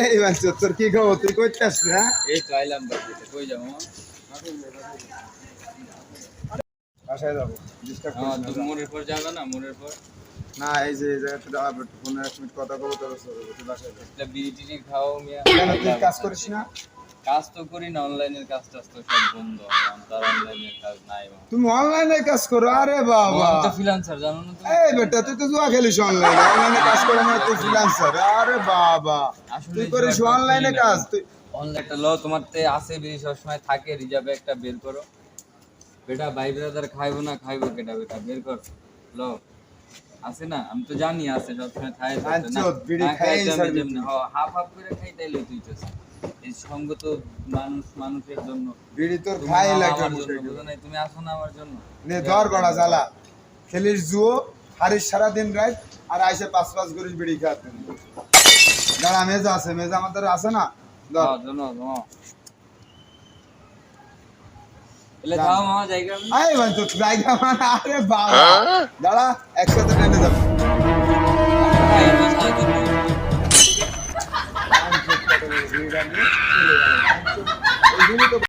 এই বাঞ্চ তোর কি খবর? তুই করতেস না এই তো আইলাম কই যাও বাসায় যাব। ডিস্টার্ব আমার মোড়ের পর যাবে। না মোড়ের পর না এই যে জায়গাটা দাঁড়াবো এক মিনিট কথা কবো তোর বাসায়। বিড়ি টিড়ি খাও মিয়া। তুই কাজ করিস না? কাজ তো করি না অনলাইনের কাজ টাজ তো সব বন্ধ। আমার তার অনলাইনের কাজ নাই মামা তুমি অনলাইনে কাজ করো আরে বাবা। আমি তো ফ্রিল্যান্সার জানো না তুমি? এই বেটা তুই তো জুয়া খেলিস অনলাইনে। অনলাইনে কাজ করে না তুই ফ্রিল্যান্সার আরে বাবা। তুই করিস অনলাইনে কাজ তুই অনলাইনটা লো তোমার তে আছে বিড়ি সবসময় থাকে রিজার্ভে একটা বের করো। বেটা ভাই ব্রাদার খাইবো না খাইবো কেটা বেটা? বের কর। লো। আছে না? আমি তো জানি আছে সবসময় খাই আচ্ছা, বিড়ি খাইই ছাড়বি তুই। হাফ হাফ করে খাই তাইলে তুই তো এই সঙ্গ মানুষ মানুষের জন্য। বিড়ি তোর খাই লাগে জন্য, বুঝো নাই? তুমি আসো না আমার জন্য। নে ধর গড়া জ্বালা। খেলিস জুয়ো হারিস সারাদিন রাত আর আইসে পাঁচ পাঁচ করিস বিড়ি খাতে দাঁড়া মেজা আছে মেজা আমাদের আছে না? ধর। দাও, শোনো, শোনো। এলে খাও মামা জায়গা আরে ভাই তো জায়গা মানে আরে বাবা। দাঁড়া একসাথে টেনে যাব। চলে গেল।